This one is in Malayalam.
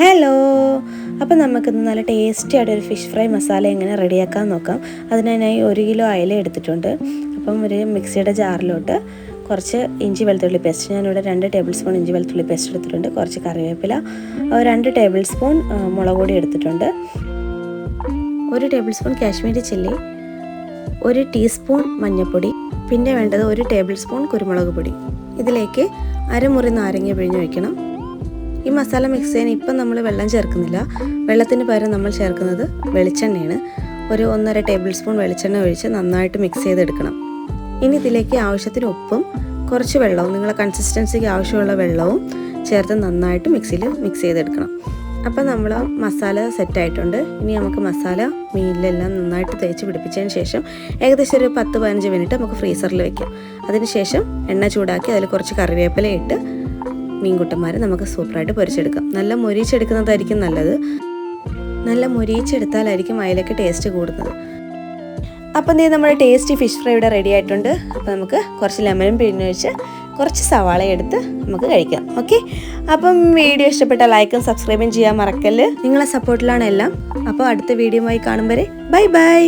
ഹലോ അപ്പോൾ നമുക്കിന്ന് നല്ല ടേസ്റ്റി ആയിട്ട് ഒരു ഫിഷ് ഫ്രൈ മസാല എങ്ങനെ റെഡിയാക്കാൻ നോക്കാം. അതിനായി ഒരു കിലോ അയല എടുത്തിട്ടുണ്ട്. അപ്പം ഒരു മിക്സിയുടെ ജാറിലോട്ട് കുറച്ച് ഇഞ്ചി വെളുത്തുള്ളി പേസ്റ്റ് ഞാനിവിടെ രണ്ട് ടേബിൾ സ്പൂൺ ഇഞ്ചി വെളുത്തുള്ളി പേസ്റ്റ് എടുത്തിട്ടുണ്ട്. കുറച്ച് കറിവേപ്പില രണ്ട് ടേബിൾ സ്പൂൺ മുളക് പൊടി എടുത്തിട്ടുണ്ട്. ഒരു ടേബിൾ സ്പൂൺ കാശ്മീരി ചില്ലി ഒരു ടീസ്പൂൺ മഞ്ഞൾപ്പൊടി പിന്നെ വേണ്ടത് ഒരു ടേബിൾ സ്പൂൺ കുരുമുളക് പൊടി. ഇതിലേക്ക് അരമുറി നാരങ്ങ പിഴിഞ്ഞ് വയ്ക്കണം ഈ മസാല മിക്സ് ചെയ്യാൻ ഇപ്പം നമ്മൾ വെള്ളം ചേർക്കുന്നില്ല. വെള്ളത്തിന് പകരം നമ്മൾ ചേർക്കുന്നത് വെളിച്ചെണ്ണയാണ്. ഒരു ഒന്നര ടേബിൾ സ്പൂൺ വെളിച്ചെണ്ണ ഒഴിച്ച് നന്നായിട്ട് മിക്സ് ചെയ്തെടുക്കണം. ഇനി ഇതിലേക്ക് ആവശ്യത്തിന് ഉപ്പും കുറച്ച് വെള്ളവും നിങ്ങളെ കൺസിസ്റ്റൻസിക്ക് ആവശ്യമുള്ള വെള്ളവും ചേർത്ത് നന്നായിട്ട് മിക്സിയിൽ മിക്സ് ചെയ്തെടുക്കണം. അപ്പം നമ്മൾ മസാല സെറ്റായിട്ടുണ്ട് ഇനി നമുക്ക് മസാല മീനിലെല്ലാം നന്നായിട്ട് തേച്ച് പിടിപ്പിച്ചതിന് ശേഷം ഏകദേശം ഒരു പത്ത് പതിനഞ്ച് മിനിറ്റ് നമുക്ക് ഫ്രീസറിൽ വെക്കാം. അതിനുശേഷം എണ്ണ ചൂടാക്കി അതിൽ കുറച്ച് കറിവേപ്പില ഇട്ട് മീൻകുട്ടന്മാരെ നമുക്ക് സൂപ്പറായിട്ട് പൊരിച്ചെടുക്കാം. നല്ല മൊരിച്ചെടുക്കുന്നതായിരിക്കും നല്ലത്. നല്ല മൊരിച്ചെടുത്താലായിരിക്കും അതിലേക്ക് ടേസ്റ്റ് കൂടുന്നത്. അപ്പം നീ നമ്മുടെ ടേസ്റ്റി ഫിഷ് ഫ്രൈ ഇവിടെ റെഡി ആയിട്ടുണ്ട്. അപ്പോൾ നമുക്ക് കുറച്ച് ലെമനും പിഴിഞ്ഞൊഴിച്ച് കുറച്ച് സവാള എടുത്ത് നമുക്ക് കഴിക്കാം. ഓക്കെ അപ്പം വീഡിയോ ഇഷ്ടപ്പെട്ട ലൈക്കും സബ്സ്ക്രൈബും ചെയ്യാൻ മറക്കല്ല്. നിങ്ങളെ സപ്പോർട്ടിലാണ് എല്ലാം. അപ്പോൾ അടുത്ത വീഡിയോ ആയി കാണും വരെ. Bye bye